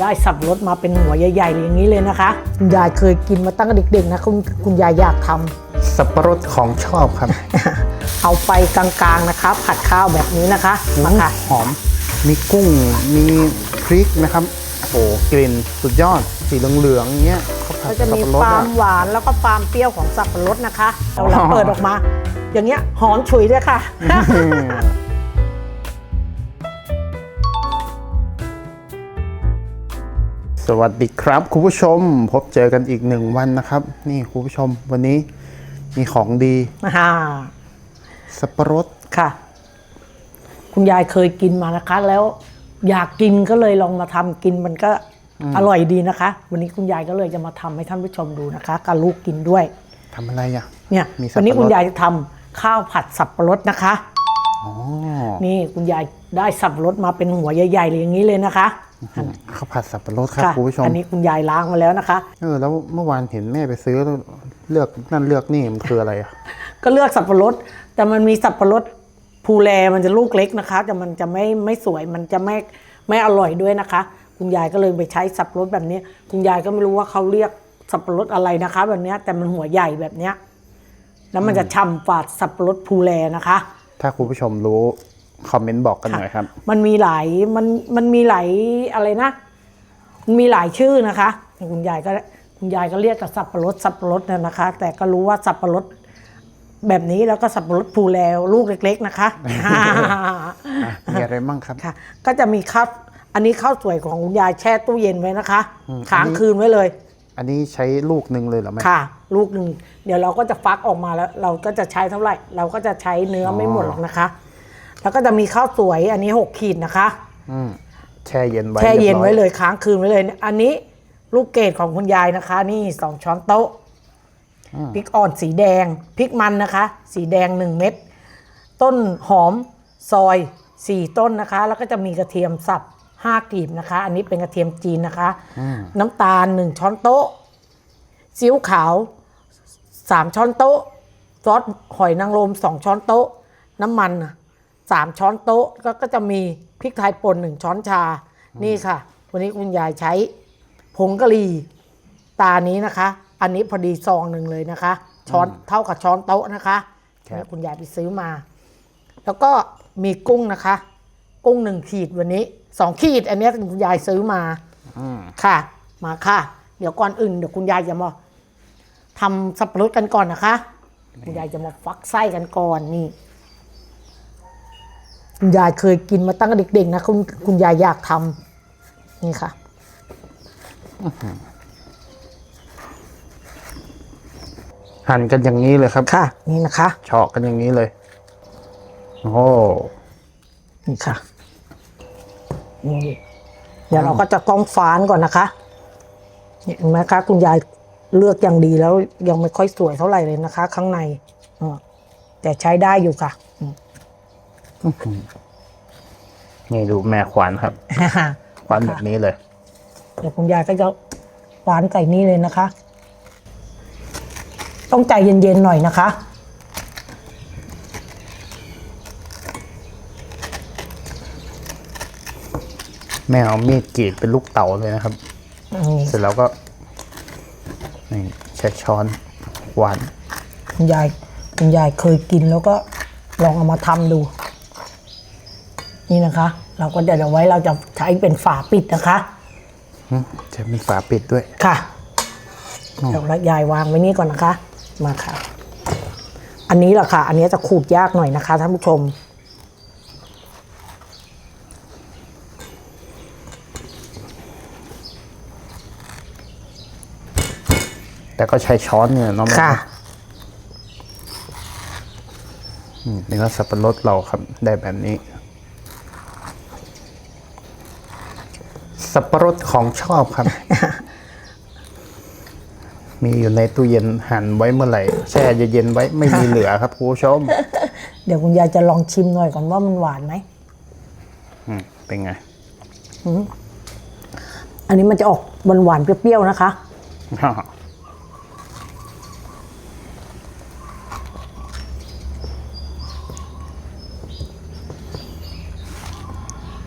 ได้สับปะรดมาเป็นหัวใหญ่ ๆ อย่างนี้เลยนะคะคุณยายเคยกินมาตั้งแต่เด็กๆนะคุณคุณยายอยากทำสับปะรดของชอบครับ เอาไปกลางๆนะคะ ผัดข้าวแบบนี้นะคะมาค่ะหอม มีกุ้งมีพริกนะครับโอ้โหกลิ่นสุดยอดสีเหลืองๆอย่างเงี้ยเขาผัดก็จะสับมีปะรดควาอะมหวานแล้วก็ความเปรี้ยวของสับปะรดนะคะเราเราอ๋อเปิดออกมา อย่างเงี้ยหอมฉุยเลยค่ะ สวัสดีครับคุณผู้ชมพบเจอกันอีกหนึ่งวันนะครับ นี่คุณผู้ชมวันนี้มีของดีอ่าสับปะรดค่ะ คุณยายเคยกินมานะคะ แล้วอยากกินก็เลยลองมาทำกินมันก็อร่อยดีนะคะ วันนี้คุณยายก็เลยจะมาทำให้ท่านผู้ชมดูนะคะกับลูกกินด้วยทำอะไรอะ เนี่ยมีสับปะรด วันนี้คุณยายจะทำข้าวผัดสับปะรดนะคะ อ๋อนี่คุณยายได้สับปะรดมาเป็นหัวใหญ่ๆเลยอย่างนี้เลยนะคะ ข้าวผัดสับปะรดครับค่ะคุณผู้ชม อันนี้คุณยายล้างมาแล้วนะคะ เออแล้วเมื่อวานเห็นแม่ไปซื้อแล้วเลือกนั่นเลือกนี่มันคืออะไรอะ ก็เลือกสับปะรด แต่มันมีสับปะรดภูแลมันจะลูกเล็กนะคะ แต่มันจะไม่ไม่สวยมันจะไม่ไม่อร่อยด้วยนะคะ คุณยายก็เลยไปใช้สับปะรดแบบนี้ คุณยายก็ไม่รู้ว่าเขาเรียกสับปะรดอะไรนะคะ แบบเนี้ยแต่มันหัวใหญ่แบบเนี้ยแล้วมันจะฉ่ำฝาดสับปะรดภูแลนะคะ ถ้าคุณผู้ชมรู้ คอมเมนต์บอกกันหน่อยครับ มันมีหลายมันมันมีหลายอะไรนะมันมีหลายชื่อนะคะคุณยายก็คุณยายก็เรียกแต่สับปะรดสับปะรดน่ะนะคะ แต่ก็รู้ว่าสับปะรดแบบนี้แล้วก็สับปะรดภูแลลูกเล็ก ๆนะคะมีอะไรมั่งครับค่ะ ก็จะมีข้าวอันนี้ข้าวสวยของคุณยายแช่ตู้เย็นไว้นะคะอืมค้างอันนี้คืนไว้เลย อันนี้ใช้ลูกหนึ่งเลยเหรอแม่ค่ะ ลูกหนึ่งเดี๋ยวเราก็จะฟักออกมาแล้ว เราก็จะใช้เท่าไหร่ เราก็จะใช้เนื้อไม่หมดหรอกนะคะ แล้วก็จะมีข้าวสวยอันนี้หกขีดนะคะอืมแช่เย็นไว้แช่เย็นไว้รีบร้อเลยค้างคืนไว้เลย อันนี้ลูกเกดของคุณยายนะคะ นี่สองช้อนโต๊ะพริกอ่อนสีแดงพริกมันนะคะ สีแดงหนึ่งเม็ดต้นหอมซอยสี่ต้นนะคะ แล้วก็จะมีกระเทียมสับห้ากลีบนะคะ อันนี้เป็นกระเทียมจีนนะคะ น้ำตาลหนึ่งช้อนโต๊ะซีอิ๊วขาวสามช้อนโต๊ะซอสหอยนางรมสองช้อนโต๊ะ น้ำมันน่ะ สามช้อนโต๊ะก็ก็จะมีพริกไทยป่นหนึ่งช้อนชา นี่ค่ะ วันนี้คุณยายใช้ผงกะหรี่ตานี้นะคะ อันนี้พอดีซองหนึ่งเลยนะคะ ช้อนเท่ากับช้อนโต๊ะนะคะเนี่ยคุณยายไปซื้อมา แล้วก็มีกุ้งนะคะ กุ้งหนึ่งขีดวันนี้สองขีด อันเนี้ยคุณยายซื้อมาอืมค่ะ มาค่ะ เดี๋ยวก่อนอื่นเดี๋ยวคุณยายจะมาทำสับปะรดกันก่อนนะคะ คุณยายจะมาฟักไส้กันก่อนนี่ คุณยายเคยกินมาตั้งแต่เด็กๆนะคุณคุณยายอยากทำนี่ค่ะหั่นกันอย่างนี้เลยครับ ค่ะ นี่นะคะเฉาะกันอย่างนี้เลย โอ้นี่ค่ะนี่เดี๋ยวเราก็จะกล้องฟ้านก่อนนะคะเห็นไหมคะ คุณยายเลือกอย่างดีแล้วยังไม่ค่อยสวยเท่าไหร่เลยนะคะ ข้างในอ่าแต่ใช้ได้อยู่ค่ะอืม นี่ดูแม่ขวานครับ ขวานแบบนี้เลย เดี๋ยวคุณยายก็จะหวานใส่นี่เลยนะคะ ต้องใจเย็นๆหน่อยนะคะแม่เอามีดกรีดเป็นลูกเต๋าเลยนะครับนี่เสร็จแล้วก็นี่ใช้ช้อนหวานคุณยายคุณยายเคยกินแล้วก็ลองเอามาทำดู นี่นะคะ เราก็จะเดี๋ยวไว้เราจะใช้เป็นฝาปิดนะคะหึจะมีฝาปิดด้วยค่ะเดี๋ยวยายวางไว้นี่ก่อนนะคะ มาค่ะ อันนี้แหละค่ะ อันนี้จะขูดยากหน่อยนะคะท่านผู้ชมแต่ก็ใช้ช้อนเนี่ยเน้องค่ะเนื้อสับปะรดเราครับ ได้แบบนี้ สับปะรดของชอบครับ มีอยู่ในตู้เย็นหั่นไว้เมื่อไหร่แช่เย็นๆไว้ไม่มีเหลือครับคุณผู้ชม เดี๋ยวคุณยายจะลองชิมหน่อยก่อนว่ามันหวานไหมอืมเป็นไง อันนี้มันจะออกหวานๆเปรี้ยวๆนะคะ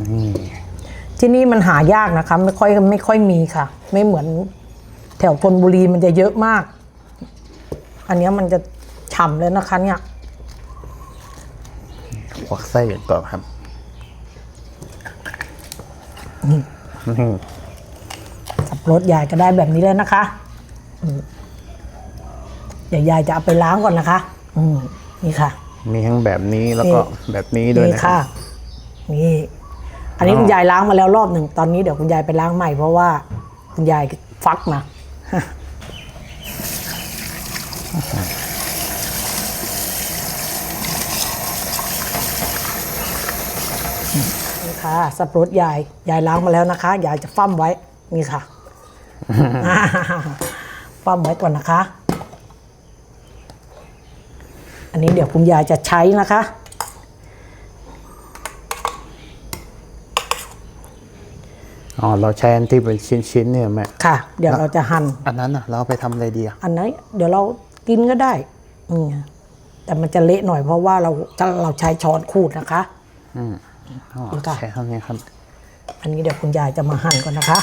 นี่ ที่นี่มันหายากนะคะ ไม่ค่อยไม่ค่อยมีค่ะ ไม่เหมือนแถวธนบุรีมันจะเยอะมาก อันเนี้ยมันจะฉ่ำเลยนะคะ เนี่ยควักไส้กันก่อนครับนี่สับปะรดยายก็ได้แบบนี้เลยนะคะอืมเดี๋ยวยายจะเอาไปล้างก่อนนะคะ อืมนี่ค่ะ มีทั้งแบบนี้แล้วก็นี่แบบนี้ด้วยนี่นะคค่ะรับนี่ อันนี้อ๋อคุณยายล้างมาแล้วรอบหนึ่งตอนนี้เดี๋ยวคุณยายไปล้างใหม่เพราะว่าคุณยายฟักมานี่ค่ะสับปะรดยายยายล้างมาแล้วนะคะยายจะฟั่มไว้นี่ค่ะฟั่มไว้ก่อนนะคะ อันนี้เดี๋ยวคุณยายจะใช้นะคะ อ๋อเราใช้อันที่เป็นชิ้นๆเนี่ยแม่ค่ะ เดี๋ยวเราจะหั่นอันนั้นอะเราเอาไปทำอะไรดีอะอันนั้นเดี๋ยวเรากินก็ได้อืมแต่มันจะเละหน่อยเพราะว่าเราถ้าเราใช้ช้อนขูดนะคะ อืมอ๋อนี่ค่ะใช้เท่านี้ครับ อันนี้เดี๋ยวคุณยายจะมาหั่นก่อนนะคะ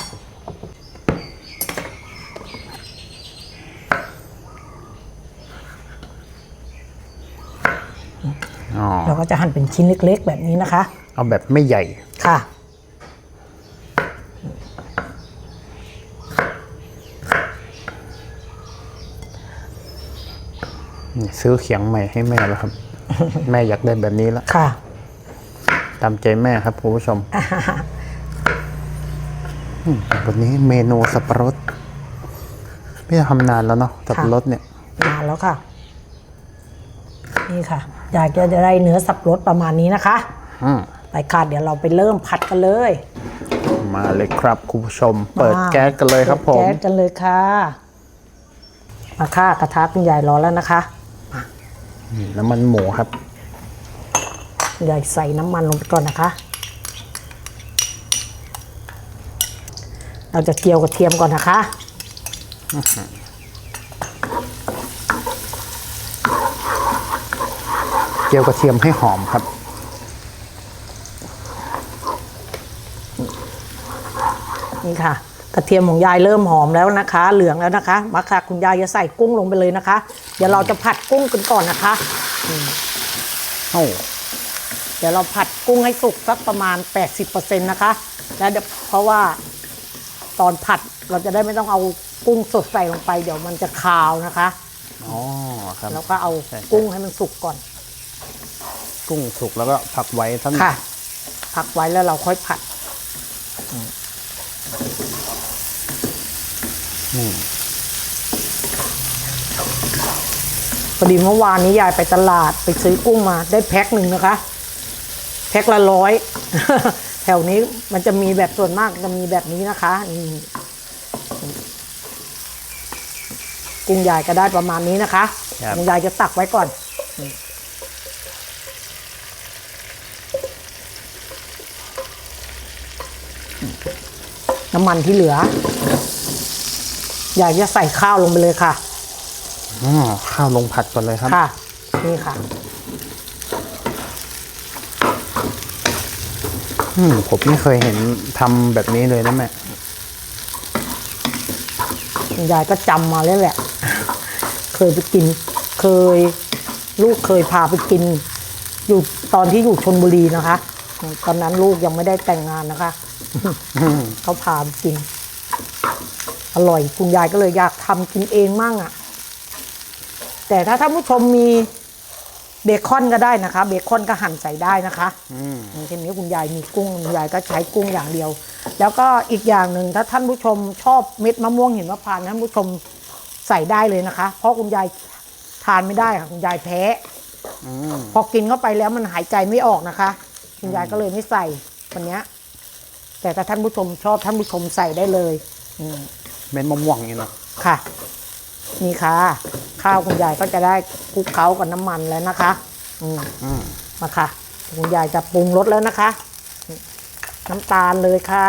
อ๋อ เราก็จะหั่นเป็นชิ้นเล็กๆ แบบนี้นะคะ เอาแบบไม่ใหญ่ ค่ะ นี่ซื้อเขียงใหม่ให้แม่แล้วครับ แม่อยากได้แบบนี้แล้วค่ะ ตามใจแม่ครับคุณผู้ชมอืมวันนี้เมนูสับปะรดไม่ได้ทำนานแล้วเนาะสับปะรดเนี่ย นานแล้วค่ะ นี่ค่ะยายก็จะได้เนื้อสับปะรดประมาณนี้นะคะอืมไปค่ะเดี๋ยวเราไปเริ่มผัดกันเลยมาเลยครับคุณผู้ชม เปิดแก๊สกันเลยครับผม เปิดแก๊สกันเลยค่ะมาค่ะกระทะคุณยายร้อนแล้วนะคะ น้ำมันหมูครับคุณยายใส่น้ำมันลงไปก่อนนะคะ เราจะเจียวกระเทียมก่อนนะคะเจียวกระเทียมให้หอมครับ นี่ค่ะ กระเทียมของยายเริ่มหอมแล้วนะคะ เหลืองแล้วนะคะมาค่ะคุณยายจะใส่กุ้งลงไปเลยนะคะ เดี๋ยวเราจะผัดกุ้งกันก่อนนะคะโอ้เดี๋ยวเราผัดกุ้งให้สุกสักประมาณ 80%นะคะ แล้วเดี๋ยวเพราะว่าตอนผัดเราจะได้ไม่ต้องเอากุ้งสดใส่ลงไป เดี๋ยวมันจะคาวนะคะอ๋อครับแล้วก็เอาใช่ใช่กุ้งให้มันสุกก่อน กุ้งสุกแล้วก็ผักไว้ท่านค่ะพักไว้แล้วเราค่อยผัด พอดีเมื่อวานนี้ยายไปตลาดไปซื้อกุ้งมาได้แพ็คหนึ่งนะคะ แพ็คละร้อยแถวนี้มันจะมีแบบส่วนมากจะมีแบบนี้นะคะนี่กุ้งยายก็ได้ประมาณนี้นะคะกุ้งยายจะตักไว้ก่อนนี่น้ำมันที่เหลือ ยายจะใส่ข้าวลงไปเลยค่ะอ๋อข้าวลงผัดก่อนเลยครับ ค่ะ นี่ค่ะ อืมผมไม่เคยเห็นทำแบบนี้เลยนะแม่ ยายก็จำมาแล้วแหละ เคยไปกิน เคย ลูกเคยพาไปกิน อยู่ตอนที่อยู่ชนบุรีนะคะ ตอนนั้นลูกยังไม่ได้แต่งงานนะคะ เขาพาไปกิน อร่อยคุณยายก็เลยอยากทำกินเองมั่งอะ่ะ แต่ถ้าท่านผู้ชมมีเบคอนก็ได้นะคะ เบคอนก็หั่นใส่ได้นะคะอืมอย่างเช่นนี้คุณยายมีกุ้งคุณยายก็ใช้กุ้งอย่างเดียว แล้วก็อีกอย่างหนึ่งถ้าท่านผู้ชมชอบเม็ดมะม่วงหินมะพร้าวท่านผู้ชมใส่ได้เลยนะคะ เพราะคุณยายทานไม่ได้ค่ะคุณยายแพ้ อืมพอกินเข้าไปแล้วมันหายใจไม่ออกนะคะ คุณยายก็เลยไม่ใส่วันเนี้ยแต่ถ้าท่านผู้ชมชอบท่านผู้ชมใส่ได้เลย อืม เม็ดมะม่วงนี่เนาะค่ะ นี่ค่ะ ข้าวคุณยายก็จะได้คลุกเคล้ากับน้ำมันแล้วนะคะ อืมอืมมาค่ะ คุณยายจะปรุงรสแล้วนะคะ น้ำตาลเลยค่ะ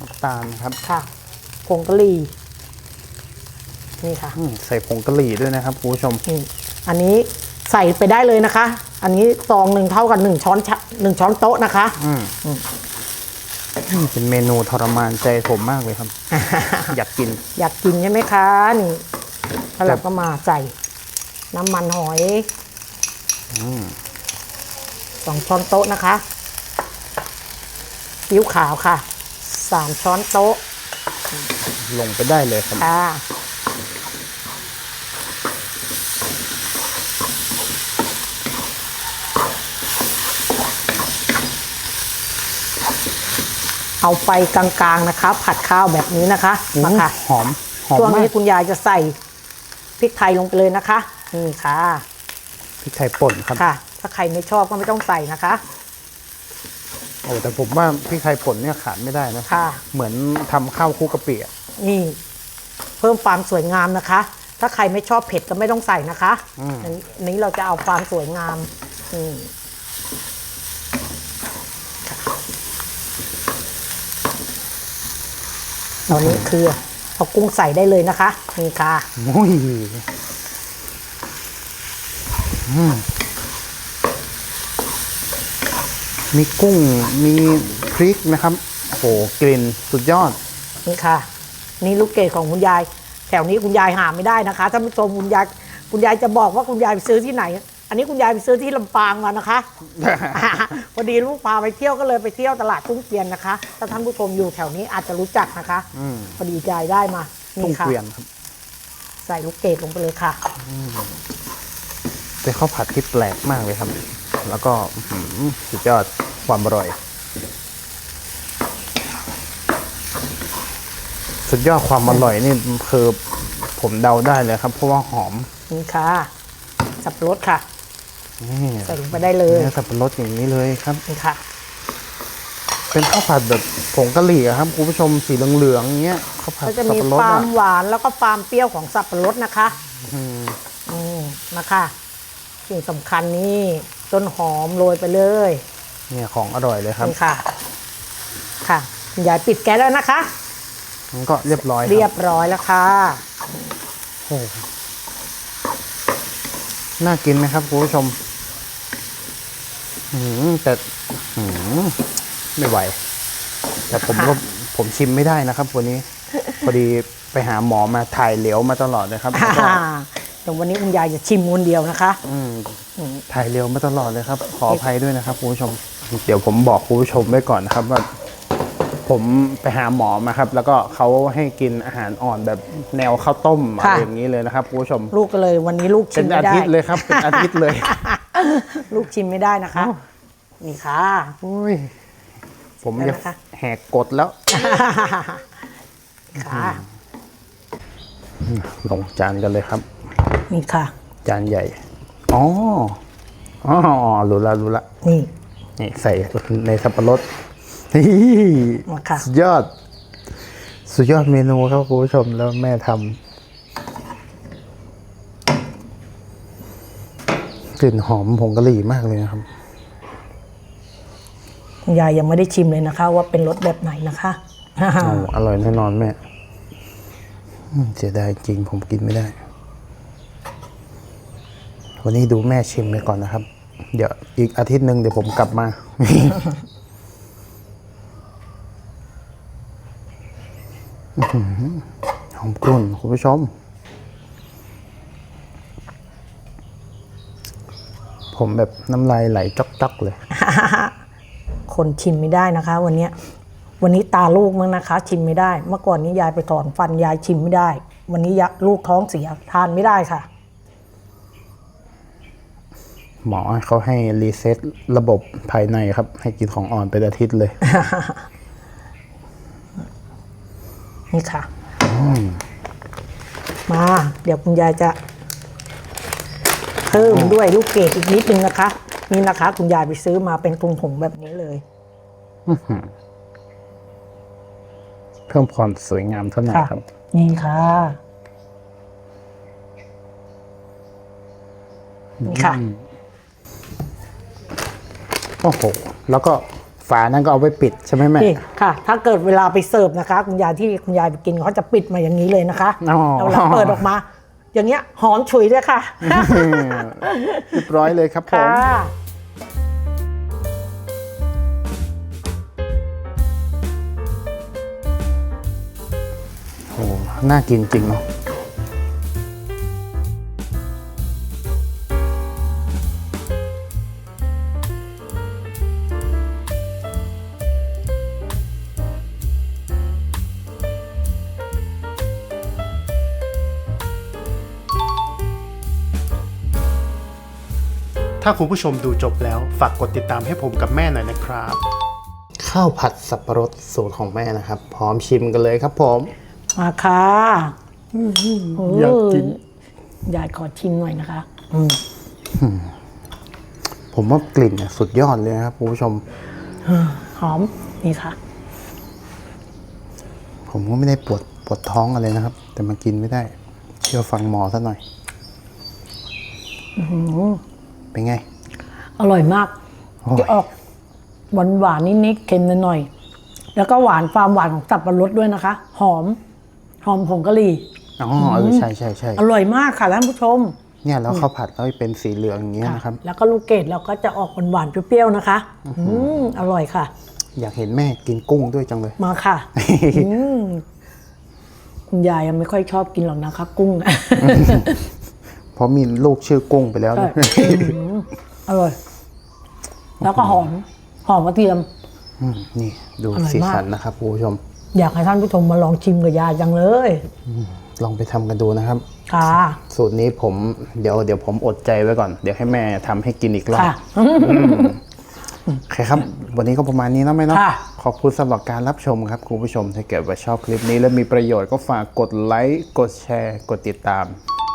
น้ำตาลครับค่ะผงกะหรี่นี่ค่ะอืมใส่ผงกะหรี่ด้วยนะครับคุณผู้ชมนี่อันนี้ใส่ไปได้เลยนะคะ อันนี้ซองหนึ่งเท่ากับหนึ่งช้อนชะหนึ่งช้อนโต๊ะนะคะ อืมนี่ เป็นเมนูทรมานใจผมมากเลยครับ อยากกิน อยากกินใช่ไหมคะนี่แล้วเราก็มาใส่น้ำมันหอยสองช้อนโต๊ะนะคะซีอิ๊วขาวค่ะสามช้อนโต๊ะ ลงไปได้เลยครับ เอาไฟกลางๆนะคะ ผัดข้าวแบบนี้นะคะมาค่ะหอมหอมช่วงมานี้กคุณยายจะใส่พริกไทยลงไปเลยนะคะ นี่ค่ะพริกไทยป่นครับค่ะ ถ้าใครไม่ชอบก็ไม่ต้องใส่นะคะโอ้แต่ผมว่าพริกไทยป่นเนี่ยขาดไม่ได้นะค่ะ เหมือนทำข้าวคลุกกะปิอะนี่ เพิ่มความสวยงามนะคะ ถ้าใครไม่ชอบเผ็ดก็ไม่ต้องใส่นะคะอันอันนี้เราจะเอาความสวยงามอืมค่ะ ตอนนี้คือเอากุ้งใส่ได้เลยนะคะนี่ค่ะโอ้ยอืมมีกุ้งมีพริกนะครับโอ้โหกลิ่นสุดยอด นี่ค่ะ นี่ลูกเกดของคุณยาย แถวนี้คุณยายหาไม่ได้นะคะท่านผู้ชมคุณยายคุณยายจะบอกว่าคุณยายไปซื้อที่ไหน อันนี้คุณยายไปซื้อที่ลำปางมานะคะ พอดีลูกพาไปเที่ยวก็เลยไปเที่ยวตลาดทุ่งเกวียนนะคะ ถ้าท่านผู้ชมอยู่แถวนี้อาจจะรู้จักนะคะ อืมพอดียายได้มาตุ้งนี่ค่ะเกวียนครับ ใส่ลูกเกดลงไปเลยค่ะ เป็นข้าวผัดที่แปลกมากเลยครับ แล้วก็อื้อหือสุดยอดความอร่อย สุดยอดความอร่อยนี่คือผมเดาได้เลยครับ เพราะว่าหอม นี่ค่ะ สับปะรดค่ะ นี่ใส่ลงไปได้เลยเนื้อสับปะรดอย่างนี้เลยครับนี่ค่ะ เป็นข้าวผัดแบบผงกะหรี่อะครับคุณผู้ชมสีเหลืองๆอย่างเงี้ยข้าวผัดก็จะสับมีปะรดควาอะมหวานแล้วก็ความเปรี้ยวของสับปะรดนะคะอืมอืมมาค่ะสิ่งสำคัญนี่ต้นหอมโรยไปเลยเนี่ยของอร่อยเลยครับนี่ค่ะ ค่ะคุณยายปิดแก๊สแล้วนะคะ มันก็เรียบร้อยคเรียรับบร้อยแล้วค่ะ โอ้ น่ากินไหมครับคุณผู้ชมอืมแต่อืมไม่ไหว แต่ผมก็ผมชิมไม่ได้นะครับวันนี้ พอดีไปหาหมอมาถ่ายเหลวมาตลอดเลยครับแล้วก็เดี๋ยววันนี้คุณยายจะชิมคนเดียวนะคะอืมถ่ายเร็วมาตลอดเลยครับ ขออภัยด้วยนะครับคุณผู้ชม เดี๋ยวผมบอกคุณผู้ชมไว้ก่อนนะครับว่า ผมไปหาหมอมาครับ แล้วก็เขาให้กินอาหารอ่อนแบบแนวข้าวต้มอะไรค่ะอย่างนี้เลยนะครับคุณผู้ชมลูกก็เลยวันนี้ลูกชิเป็มนไม่อาได้ทิตย์เลยครับเป็นอาทิตย์เลย ลูกชิมไม่ได้นะคะนี่ค่ะอุ้ยผมได้จะไหมคะแหกกดแล้วค่ะลงจานกันเลยครับ นี่ค่ะ จานใหญ่อ๋ออ๋อรู้ละรู้ละนี่นี่ใส่ในสับปะรด นี่มาค่ะ สุดยอด สุดยอดเมนูครับคุณผู้ชมแล้วแม่ทำกลิ่นหอมผงกะหรี่มากเลยนะครับ คุณยายยังไม่ได้ชิมเลยนะคะ ว่าเป็นรสแบบไหนนะคะโอ้อร่อยแน่นอนแม่อืมเสียดายจริงผมกินไม่ได้ วันนี้ดูแม่ชิมไปก่อนนะครับ เดี๋ยวอีกอาทิตย์หนึ่งเดี๋ยวผมกลับมา อื้อ หือหอมกรุ่นคุณผู้ชม ผมแบบน้ำลายไหลจ๊อกๆเลย คนชิมไม่ได้นะคะ วันเนี้ยวันนี้ตาลูกมั้งนะคะ ชิมไม่ได้ เมื่อก่อนนี้ยายไปถอนฟันยายชิมไม่ได้ วันนี้ยาลูกท้องเสียทานไม่ได้ค่ะ หมอเขาให้รีเซ็ตระบบภายในครับ ให้กินของอ่อนเป็นอาทิตย์เลย นี่ค่ะ มา เดี๋ยวคุณยายจะเพิ่มด้วยลูกเกดอีกนิดนึงนะคะ นี่นะคะ คุณยายไปซื้อมาเป็นถุงผงแบบนี้เลย เพิ่มความสวยงามเท่านั้นค่ะครับ นี่ค่ะนี่ค่ะ โอ้โห แล้วก็ ฝานั้นก็เอาไว้ปิดใช่ไหมแม่ นี่ค่ะ ถ้าเกิดเวลาไปเสิร์ฟนะคะ คุณยายที่คุณยายไปกินเขาจะปิดมาอย่างนี้เลยนะคะเราเปิดออกมา อย่างเงี้ยหอมฉุยเลยค่ะ เรียบร้อยเลยครับผมโอ้โหน่ากินจริงเนาะ ถ้าคุณผู้ชมดูจบแล้วฝากกดติดตามให้ผมกับแม่หน่อยนะครับ ข้าวผัดสับปะรดสูตรของแม่นะครับ พร้อมชิมกันเลยครับผม มาค่ะโอยากกิน ยายขอชิมหน่อยนะคะผมว่ากลิ่นเนี่ยสุดยอดเลยนะครับคุณผู้ชม หอมนี่ค่ะ ผมก็ไม่ได้ปวดปวดท้องอะไรนะครับ แต่มากินไม่ได้ เชื่อฟังหมอซะหน่อย เป็นไง อร่อยมาก โอ้ย จะออกหวานหวานๆนิดๆเค็มหน่อยๆแล้วก็หวานความหวานของสับปะรดด้วยนะคะ หอม หอมผงกะหรี่ อ๋อเออใช่ใช่ใช่อร่อยมากค่ะท่านผู้ชม เนี่ยแล้วข้าวผัดแล้วเป็นสีเหลืองอย่างเงี้ยนะครับ แล้วก็ลูกเกดเราก็จะออกหวานๆเปรี้ยวๆนะคะ อืมอร่อยค่ะ อยากเห็นแม่กินกุ้งด้วยจังเลย มาค่ะ อืมคุณยายยังไม่ค่อยชอบกินหรอกนะคะ กุ้ง เพราะมีลูกชื่อกุ้งไปแล้วใช่นะ อืมอร่อย แล้วก็หอม หอมกระเทียม อืมนี่ดูอร่อยมาก สีสันนะครับคุณผู้ชม อยากให้ท่านผู้ชมมาลองชิมกับยายจังเลยลองไปทำกันดูนะครับ ค่ะสูตรนี้ผมเดี๋ยวเดี๋ยวผมอดใจไว้ก่อน เดี๋ยวให้แม่ทำให้กินอีกรอบค่ะ โอเคครับ วันนี้ก็ประมาณนี้เนาะแม่เนาะค่ะ ขอบคุณสำหรับการรับชมครับคุณผู้ชมถ้าเกิดว่าชอบคลิปนี้และมีประโยชน์ก็ฝากกดไลค์กดแชร์ กดติดตาม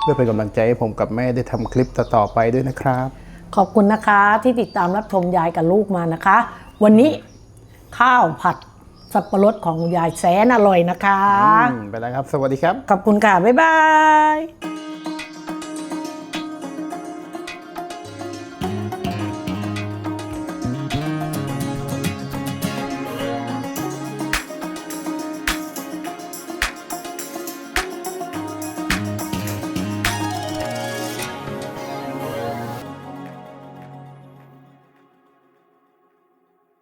เพื่อเป็นกำลังใจให้ผมกับแม่ได้ทำคลิปต่อๆไปด้วยนะครับ ขอบคุณนะคะที่ติดตามรับชมยายกับลูกมานะคะ วันนี้ข้าวผัดสับปะรดของยายแสนอร่อยนะคะ อืมไปแล้วครับ สวัสดีครับ ขอบคุณค่ะ บ๊ายบาย